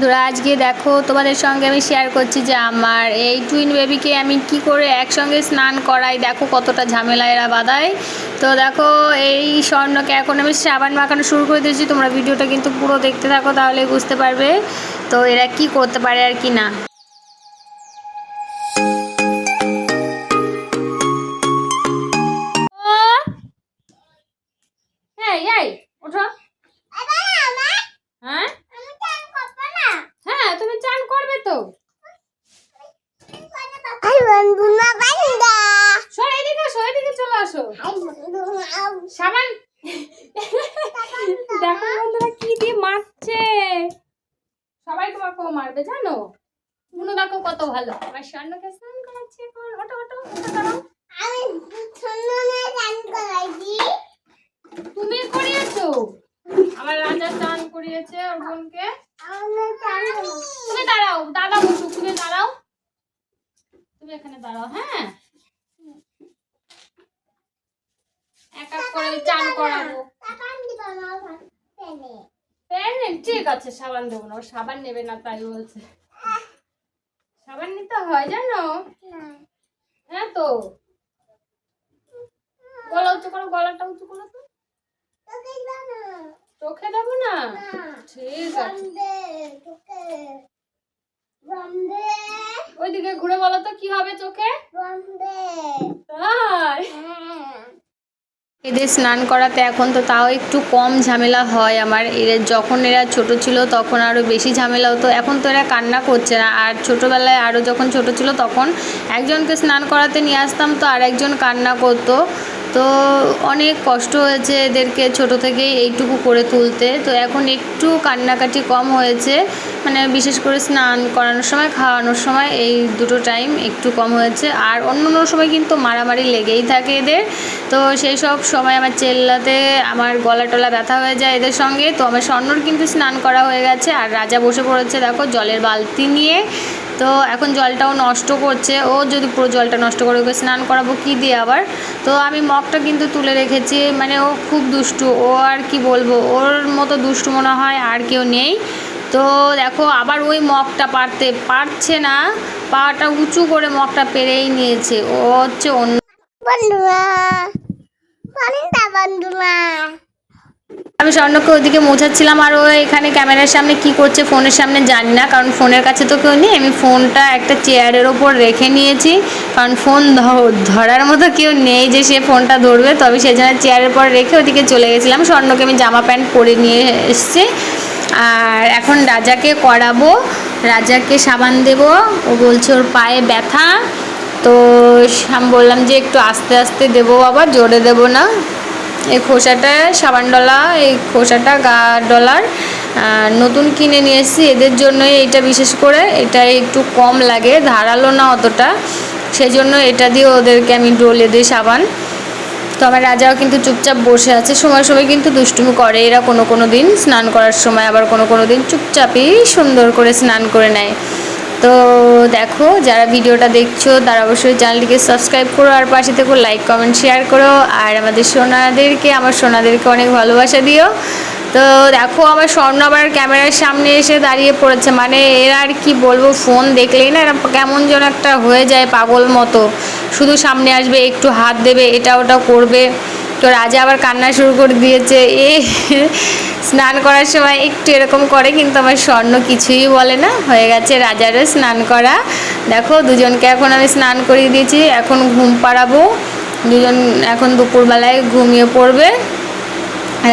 বন্ধুরা, আজকে দেখো তোমাদের সঙ্গে আমি শেয়ার করছি যে আমার এই টুইন বেবিকে আমি কি করে একসঙ্গে স্নান করাই। দেখো কতটা ঝামেলা এরা বাদায় তো দেখো, এই স্বর্ণকে এখন আমি সাবান মাখানো শুরু করে দিয়েছি। তোমরা ভিডিওটা কিন্তু পুরো দেখতে থাকো তাহলে বুঝতে পারবে তো এরা কি করতে পারে আর কি না। সাবান। দেখো বন্ধুরা কি দিয়ে মারছে। সবাই তোমাকে মারবে জানো? মনে দেখো কত ভালো। আমার স্বর্ণকে স্নান করাচ্ছে এখন। ওটো ওটো ওটো করো তুমি করিয়েছো? আমার রাজা স্নান করিয়েছে ওর বোনকে তুমি দাঁড়াও দাদা বসু তুমি দাঁড়াও। তুমি এখানে দাঁড়াও হ্যাঁ এক এক করে আমি চান করাবো প্যান ঠিক আছে সাবান দেবো না সাবান নেবে না তাই বলছে। সাবান নিতে হয় জানো? হ্যাঁ তো। গলা উঁচু করো গলাটা উঁচু করো তো। চোখে দেবো না? ঠিক আছে। ওইদিকে ঘুরে বলো তো কি হবে চোখে? তাই? এদের স্নান করাতে এখন তো তাও একটু কম ঝামেলা হয় আমার। এদের যখন এরা ছোট ছিল তখন আরও বেশি ঝামেলা হতো। এখন তো এরা কান্না করছে না। আর ছোটোবেলায় আরও যখন ছোট ছিল তখন একজনকে স্নান করাতে নিয়ে আসতাম তো আর একজন কান্না করতো। তো অনেক কষ্ট হয়েছে এদেরকে ছোট থেকেই এইটুকু করে তুলতে। তো এখন একটু কান্নাকাটি কম হয়েছে। মানে বিশেষ করে স্নান করানোর সময়, খাওয়ানোর সময় এই দুটো টাইম একটু কম হয়েছে। আর অন্য অন্য সময় কিন্তু মারামারি লেগেই থাকে এদের। তো সেই সব সময় আমার চেল্লাতে আমার গলা টলা ব্যথা হয়ে যায় এদের সঙ্গে। তো আমার স্বর্ণর কিন্তু স্নান করা হয়ে গেছে। আর রাজা বসে পড়েছে, দেখো, জলের বালতি নিয়ে। তো এখন জলটাও নষ্ট করছে। ও যদি পুরো জলটা নষ্ট করে ওকে স্নান করাবো, কি দিয়ে আবার? তো আমি মগটা কিন্তু তুলে রেখেছি মানে ও খুব দুষ্টু। ও আর কি বলব, ওর মতো দুষ্টু মনে হয় আর কেউ নেই। তো দেখো, আবার ওই মগটা পারতে পারছে না। পাটা উঁচু করে মগটা পেরেই নিয়েছে। ও হচ্ছে অন্য বন্ধুরা বন্ধুরা। আমি স্বর্ণকে ওইদিকে মোছাচ্ছিলাম আর ও এখানে ক্যামেরার সামনে কি করছে ফোনের সামনে জানি না, কারণ ফোনের কাছে তো কেউ নেই। আমি ফোনটা একটা চেয়ারের ওপর রেখে নিয়েছি, কারণ ফোন ধরার মতো কেউ নেই যে সে ফোনটা ধরবে। তবে সেই জন্য চেয়ারের পর রেখে ওদিকে চলে গেছিলাম। স্বর্ণকে আমি জামা প্যান্ট পরে নিয়ে এসেছি। আর এখন রাজাকে করাবো। রাজাকে সাবান দেব। ও বলছে ওর পায়ে ব্যথা। তো আমি বললাম যে একটু আস্তে আস্তে দেবো বাবা, জোরে দেবো না। এই খোসাটা সাবান ডলা, এই খোসাটা গা ডলার। নতুন কিনে নিয়ে এসেছি, এদের জন্যই এটা বিশেষ করে। এটা একটু কম লাগে, ধারালো না অতটা। সেই জন্য এটা দিয়ে ওদেরকে আমি ডলে দিই সাবান। তো আমার রাজাও কিন্তু চুপচাপ বসে আছে, সময় সময় কিন্তু দুষ্টুমি করে। এরা কোনো কোনো দিন স্নান করার সময় আবার কোনো কোনো দিন চুপচাপই সুন্দর করে স্নান করে নেয়। তো দেখো, যারা ভিডিওটা দেখছ, তারা অবশ্যই চ্যানেলটিকে সাবস্ক্রাইব করো, আর পাশে থেকে লাইক কমেন্ট শেয়ার করো, আর আমাদের সোনাদেরকে, আমার সোনাদেরকে অনেক ভালোবাসা দিও। তো দেখো, আমার স্বর্ণ আবার ক্যামেরার সামনে এসে দাঁড়িয়ে পড়েছে। মানে এরা আর কি বলব ফোন দেখলেই না কেমন যেন একটা হয়ে যায় পাগল মতো। শুধু সামনে আসবে, একটু হাত দেবে, এটা ওটা করবে। তো রাজা আবার কান্না শুরু করে দিয়েছে, এ, স্নান করার সময় একটু এরকম করে, কিন্তু আমার স্বর্ণ কিছুই বলে না, হয়ে গেছে রাজারও স্নান করা। দেখো, দুজনকে এখন আমি স্নান করিয়ে দিয়েছি, এখন ঘুম পাড়াবো, দুজন এখন দুপুরবেলায় ঘুমিয়ে পড়বে।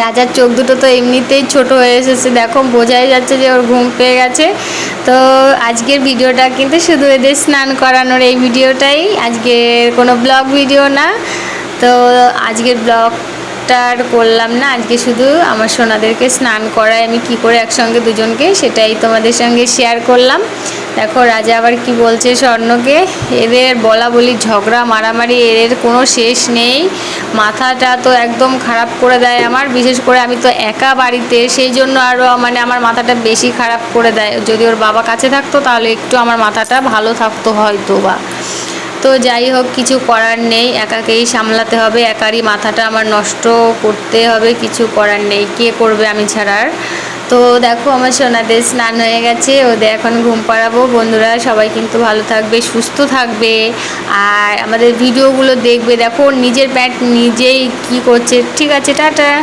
রাজার চোখ দুটো তো এমনিতেই ছোট হয়ে এসেছে, দেখো, বোঝাই যাচ্ছে যে ওর ঘুম পেয়ে গেছে। তো আজকের ভিডিওটা কিন্তু শুধু এদের স্নান করানোর এই ভিডিওটাই, আজকের কোনো ব্লগ ভিডিও না। তো আজকের ব্লগটা আর করলাম না, আজকে শুধু আমার সোনাদেরকে স্নান করায় আমি কি করে একসঙ্গে দুজনকে সেটাই তোমাদের সঙ্গে শেয়ার করলাম। দেখো রাজা আবার কি বলছে স্বর্ণকে, এদের বলা বলি ঝগড়া মারামারি এদের কোনো শেষ নেই, মাথাটা তো একদম খারাপ করে দেয় আমার, বিশেষ করে আমি তো একা বাড়িতে, সেই জন্য আরও মানে আমার মাথাটা বেশি খারাপ করে দেয়, যদি ওর বাবা কাছে থাকতো তাহলে একটু আমার মাথাটা ভালো থাকতো হয়তো বা তো যাই হোক, কিছু করার নেই। একাকেই সামলাতে হবে। একারই মাথাটা আমার নষ্ট করতে হবে। কিছু করার নেই। কে করবে আমি ছাড়ার? তো দেখো, আমার সোনাদের স্নান হয়ে গেছে। ওদের এখন ঘুম পাড়াবো। বন্ধুরা, সবাই কিন্তু ভালো থাকবে, সুস্থ থাকবে। আর আমাদের ভিডিওগুলো দেখবে। দেখো নিজের প্যান্ট নিজেই কি করছে। ঠিক আছে, টাটা।